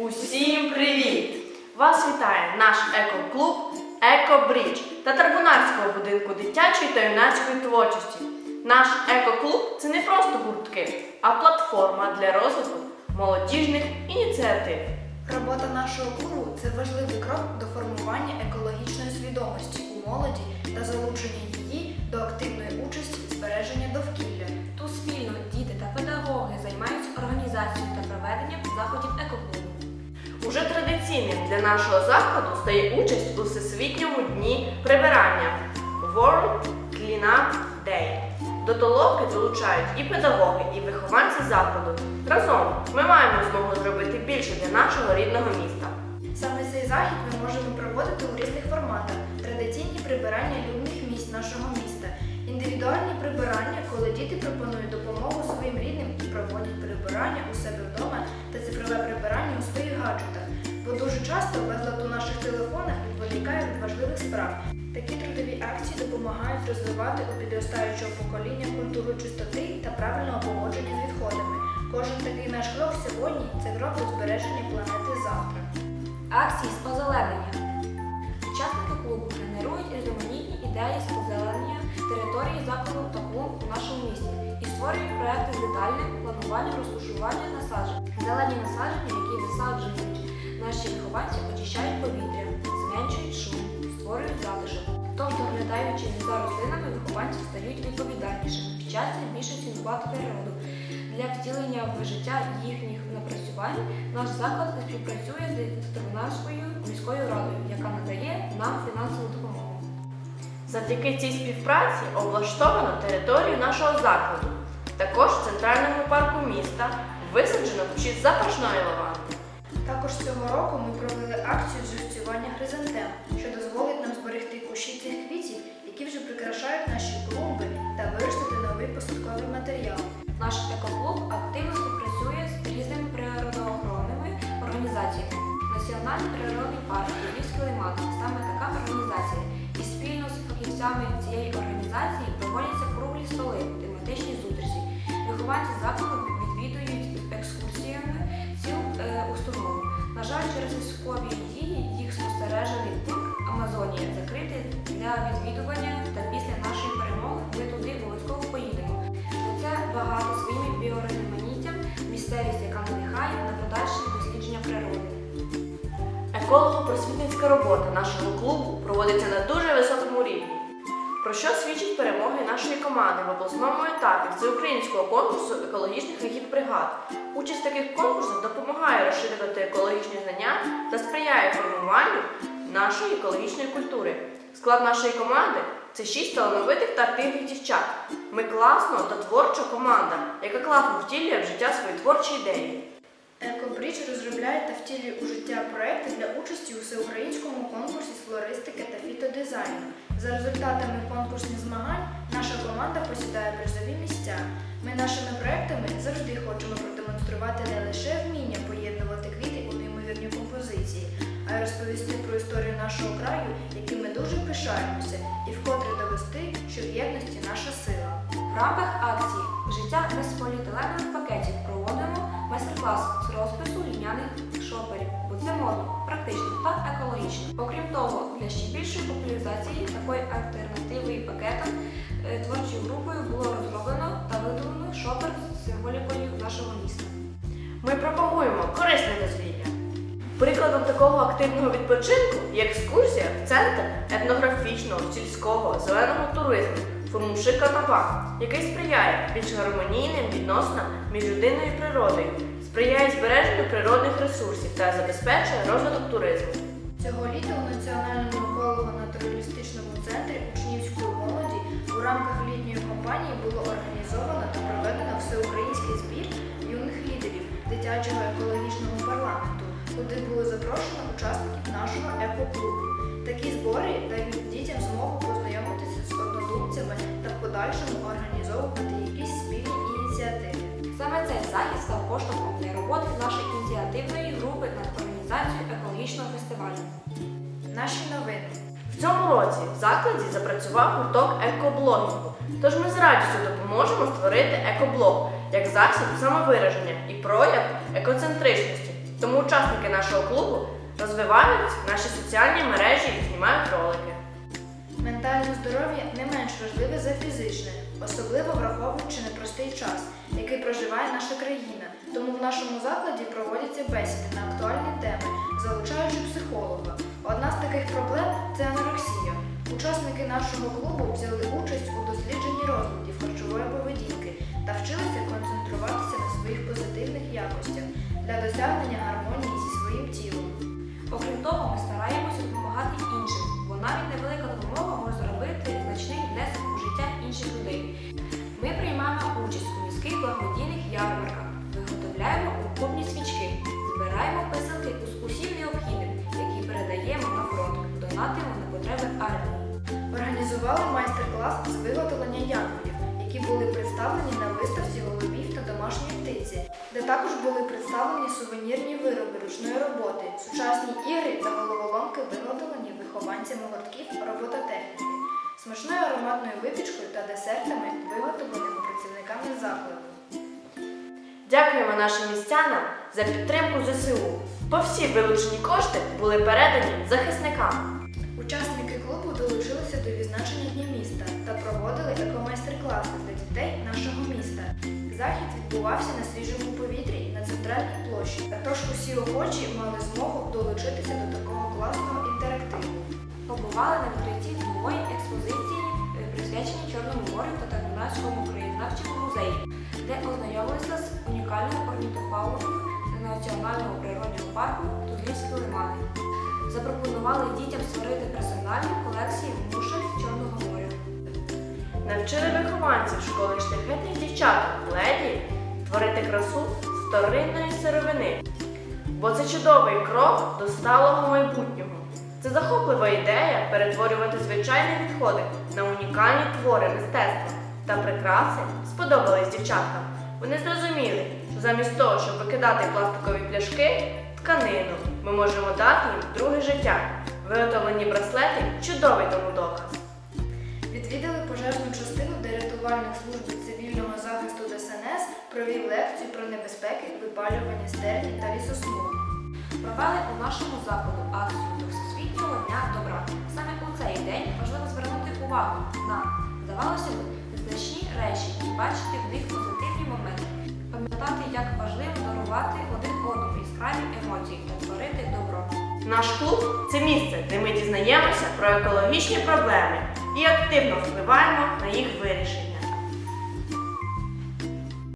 Усім привіт! Вас вітає наш екоклуб Екобрідж та Тарбунарського будинку дитячої та юнацької творчості. Наш екоклуб це не просто гуртки, а платформа для розвитку молодіжних ініціатив. Робота нашого клубу це важливий крок до формування екологічної свідомості у молоді та залучення її до активної участі в збереженні довкілля. Уже традиційним для нашого закладу стає участь у Всесвітньому дні прибирання World Cleanup Day. До толоки долучають і педагоги, і вихованці закладу. Разом ми маємо змогу зробити більше для нашого рідного міста. Саме цей захід ми можемо проводити у різних форматах: традиційні прибирання людних місць нашого міста, індивідуальні прибирання, коли діти пропонують допомогу своїм рідним і проводять прибирання у себе вдома та цифрове прибирання гаджетах. Бо дуже часто безлад у наших телефонах відволікає від важливих справ. Такі трудові акції допомагають розвивати у підростаючого покоління культуру чистоти та правильного поводження з відходами. Кожен такий наш крок сьогодні це крок до збереження планети завтра. Акції з озеленення. Учасники клубу генерують різноманітні ідеї з озеленення території закладу та клуб у нашому місті і створюють проекти з детальним плануванням розташування насаджень. Зелені насадження, які наші вихованці, очищають повітря, зменшують шум, створюють затишок. Тобто, доглядаючи за рослинами, вихованці стають відповідальнішими, вчаться більше цінувати природу. Для втілення в життя їхніх напрацювань наш заклад співпрацює з ветеринарською міською радою, яка надає нам фінансову допомогу. Завдяки цій співпраці облаштовано територію нашого закладу. Також в центральному парку міста висаджено кущі запашної лаванди. Також цього року ми провели акцію з живцювання хризантем, що дозволить нам зберегти кущі цих квітів, які вже прикрашають наші клумби та виростити новий посадковий матеріал. Наш екоклуб активно співпрацює з різними природоохоронними організаціями. Національний природний парк Львівський лиман саме така організація. І спільно з фахівцями цієї організації проводяться круглі столи, тематичні зустрічі. Вихованці закладу відвідування та після нашої перемоги ми туди обов'язково поїдемо. Це багато своїми біорізноманіттям, місцевість, яка надихає на подальше дослідження природи. Еколого-просвітницька робота нашого клубу проводиться на дуже високому рівні, про що свідчать перемоги нашої команди в обласному етапі всеукраїнського конкурсу екологічних агітбригад. Участь в таких конкурсах допомагає розширювати екологічні знання та сприяє формуванню нашої екологічної культури. Склад нашої команди це шість талановитих та активних дівчат. Ми класна та творча команда, яка класно втілює в життя свої творчі ідеї. Екобрідж розробляє та втілює у життя проекти для участі у всеукраїнському конкурсі з флористики та фітодизайну. За результатами конкурсних змагань наша команда посідає призові місця. Ми нашими проектами завжди хочемо продемонструвати не лише розповісти про історію нашого краю, яким ми дуже пишаємося, і вкотре довести, що в єдності наша сила. В рамках акції Життя без поліетиленових пакетів проводимо майстер-клас з розпису льняних шоперів, бо це модно, практично та екологічно. Окрім того, для ще більшої популяризації такої альтернативи пакетам е, творчою групою було розроблено та видалено шопер з символікою нашого міста. Ми пропагуємо корисне дозвілля. Прикладом такого активного відпочинку є екскурсія в центр етнографічного, сільського, зеленого туризму Формуши Канава, який сприяє більш гармонійним відносинам між людиною і природою, сприяє збереженню природних ресурсів та забезпечує розвиток туризму. Цього літа у Національному еколого-натуралістичному центрі учнівської молоді у рамках літньої кампанії було організовано та проведено всеукраїнський збір юних лідерів дитячого екологічного куди було запрошено учасників нашого екоклубу. Такі збори дають дітям змогу познайомитися з однодумцями та в подальшому організовувати якісь спільні ініціативи. Саме цей захід став поштовхом для роботи нашої ініціативної групи над організацією екологічного фестивалю. Наші новини. В цьому році в закладі запрацював гурток екоблогінгу, тож ми з радістю допоможемо створити екоблог як засіб самовираження і прояв екоцентричності. Тому учасники нашого клубу розвивають наші соціальні мережі і знімають ролики. Ментальне здоров'я не менш важливе за фізичне, особливо враховуючи непростий час, який проживає наша країна. Тому в нашому закладі проводяться бесіди на актуальні теми, залучаючи психолога. Одна з таких проблем це анорексія. Учасники нашого клубу взяли участь у дослідженні розладів харчової поведінки та вчилися концентруватися на своїх позитивних якостях для досягнення гармонії зі своїм тілом. Окрім того, ми стараємося допомагати іншим, бо навіть невелика допомога може зробити значний внесок у життя інших людей. Ми приймаємо участь у міських благодійних ярмарках, птиці, де також були представлені сувенірні вироби ручної роботи, сучасні ігри та головоломки, виготовлені вихованцями гуртків робототехніки, смачною ароматною випічкою та десертами, виготовленими працівниками закладу. Дякуємо нашим містянам за підтримку ЗСУ, бо всі вилучені кошти були передані захисникам. Учасники відбувався на свіжому повітрі на центральній площі, тож усі охочі мали змогу долучитися до такого класного інтерактиву. Побували на відкритті нової експозиції, е, присвяченій Чорному морю та Тарнунацькому краєзнавчому музеї, де ознайомилися з унікальною орнітофауною Національного природного парку Тузлівські лимани. Запропонували дітям створити персональні колекції мушель Чорного моря. Навчили вихованців школи шляхетних дівчаток леді творити красу з вторинної сировини. Бо це чудовий крок до сталого майбутнього. Це захоплива ідея перетворювати звичайні відходи на унікальні твори мистецтва та прикраси сподобались дівчаткам. Вони зрозуміли, що замість того, щоб викидати пластикові пляшки, тканину, ми можемо дати їм друге життя. Виготовлені браслети чудовий тому доказ. Відвідали пожежну частину, де захисту ДСНС провів лекцію про небезпеки випалювання стерні та лісосмуг. Провели у нашому закладу акцію до Всесвітнього дня добра. Саме у цей день важливо звернути увагу на, здавалося б, незначні речі і бачити в них позитивні моменти. Пам'ятати, як важливо дарувати один одному яскраві емоції та творити добро. Наш клуб це місце, де ми дізнаємося про екологічні проблеми і активно впливаємо на їх вирішення.